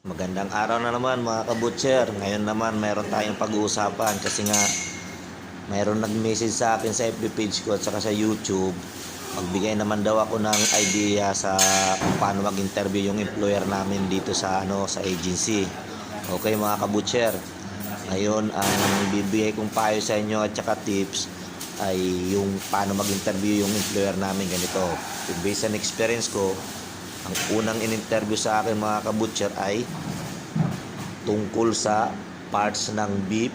Magandang araw na naman mga kabutcher. Ngayon naman mayroon tayong pag-uusapan kasi nga mayroon nag-message sa akin sa FB page ko at saka sa YouTube. Magbigay naman daw ako ng idea sa kung paano mag-interview yung employer namin dito sa ano sa agency. Okay mga kabutcher. Ngayon ang bibigay kong payo sa inyo at saka tips ay yung paano mag-interview yung employer namin ganito. Based on experience ko, unang in-interview sa akin mga kabutcher ay tungkol sa parts ng beef,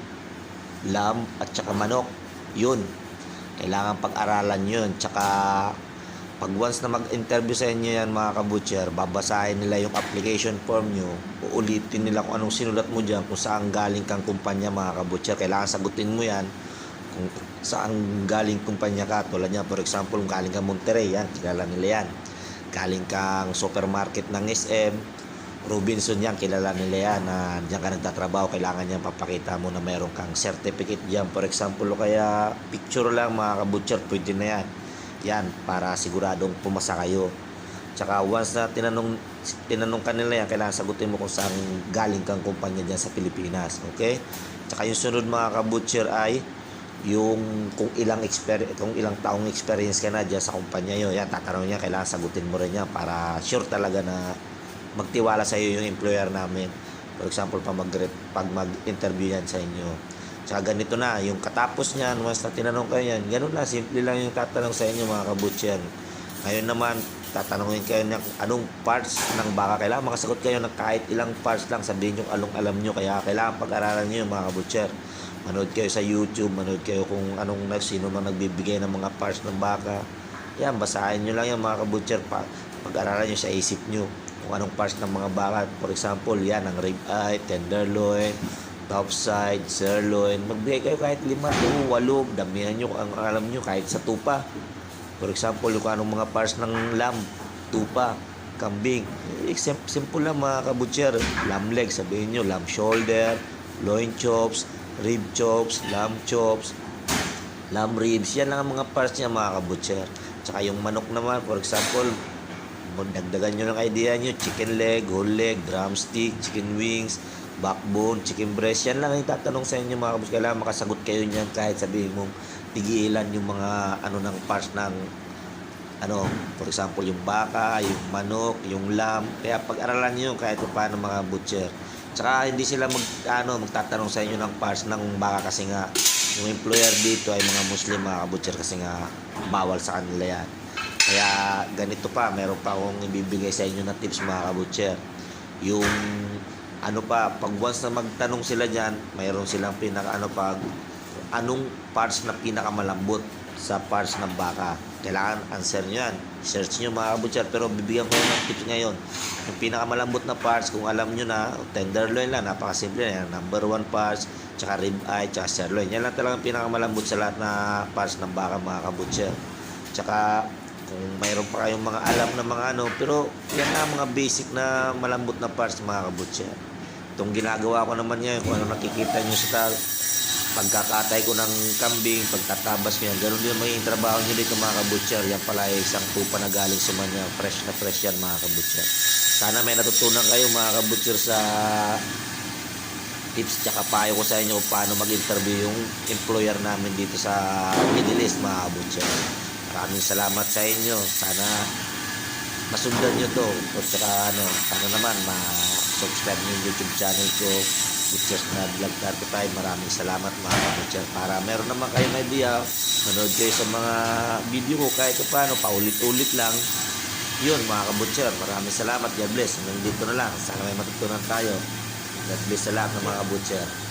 lamb at saka manok. Yun. Kailangan pag-aralan yun. Tsaka pag once na mag-interview sa inyo yan mga kabutcher, babasahin nila yung application form nyo, uulitin nila kung anong sinulat mo dyan, kung saan galing kang kumpanya mga kabutcher. Kailangan sagutin mo yan kung saan galing kumpanya ka. Tulad niya, for example, kung galing ka Monterrey, yan, kilala nila yan. Galing kang supermarket ng SM, Robinson yan, kilala nila yan na diyan ka nagtatrabaho, kailangan niyan papakita mo na meron kang certificate diyan. For example, o kaya picture lang mga kabutcher, pwede na yan. Yan, para siguradong pumasa kayo. Tsaka once na tinanong, tinanong ka nila yan, kailangan sagutin mo kung saan galing kang kumpanya diyan sa Pilipinas. Okay? Tsaka yung sunod mga kabutcher ay yung kung ilang experience kung ilang taong experience ka na diyan sa kumpanya yun yan tatanungin niya kailangan sagutin mo rin yan para sure talaga na magtiwala sa iyo yung employer namin. For example, pag mag pag mag-interview yan sa inyo. Tsaka ganito na, yung katapos niyan, once na tinanong kayo yan, ganun lang, simple lang yung tatanong sa inyo mga kabutcher. Ngayon naman, tatanungin kayo ng anong parts ng baka. Kailangan makasagot kayo ng kahit ilang parts lang, sabihin yung along alam nyo. Kaya kailangan pag-aralan nyo yung mga kabutcher. Manood kayo sa YouTube, manood kayo kung anong sino man nagbibigay ng mga parts ng baka. Yan, basahin nyo lang yung mga kabutcher. Pa, pag-aralan nyo sa isip nyo kung anong parts ng mga baka. For example, yan, ang rib eye, tenderloin, top side, sirloin. Magbigay kayo kahit lima, o walo, damihan nyo ang alam nyo kahit sa tupa. For example, kung anong mga parts ng lamb, tupa, kambing. Eh, sim- simple lang mga kabutcher. Lamb leg, sabihin nyo, lamb shoulder, loin chops, rib chops, lamb chops, lamb ribs. Yan lang ang mga parts niya mga kabutcher. Tsaka yung manok naman, for example, dagdagan nyo ng idea nyo, chicken leg, whole leg, drumstick, chicken wings, backbone, chicken breast. Yan lang ang tatanong sa inyo mga kabutcher. Kailangan makasagot kayo niyan kahit sabihin mong tigilan yung mga ano ng parts ng ano, for example, yung baka, yung manok, yung lamb. Kaya pag-aralan niyo kahit pa paano mga butcher. Tsaka hindi sila mag, ano, magtatanong sa inyo ng parts ng baka kasi nga yung employer dito ay mga Muslim mga butcher kasi nga bawal sa kanila yan. Kaya ganito pa, meron pa akong ibibigay sa inyo na tips mga kabutcher. Yung ano pa, pag once na magtanong sila dyan, mayroon silang pinaka ano pag anong parts na pinakamalambot sa parts ng baka. Kailangan answer nyo yan. Search nyo mga kabutcher. Pero bibigyan ko ng tips ngayon. Yung pinakamalambot na parts, kung alam nyo na, tenderloin lang, napakasimple yan. Number one parts, tsaka rib eye, tsaka sirloin. Yan lang talagang pinakamalambot sa lahat na parts ng baka mga kabutcher. Tsaka kung mayroon pa kayong mga alam na mga ano, pero yan na mga basic na malambot na parts mga kabutcher. Itong ginagawa ko naman yan, kung ano nakikita nyo sa pagkakatay ko ng kambing, pagtatabas yan, ganun din magiging trabaho nyo dito mga kabutcher. Yan pala ay isang tupa na galing sa manya. Fresh na fresh yan mga kabutcher. Sana may natutunan kayo mga kabutcher sa tips tsaka payo ko sa inyo paano mag-interview yung employer namin dito sa Middle East mga kabutcher. Maraming salamat sa inyo. Sana masundan nyo to. O tsaka ano, sana naman ma-subscribe nyo yung YouTube channel ko. Butchers na Vlog 35. Maraming salamat mga kabutcher. Para meron naman kayong idea, manood kayo sa mga video ko kahit paano, paulit-ulit lang. Yun mga kabutcher, maraming salamat. God bless. Hanggang dito na lang. Sana may matutunan tayo. God bless sa lahat ng mga kabutcher.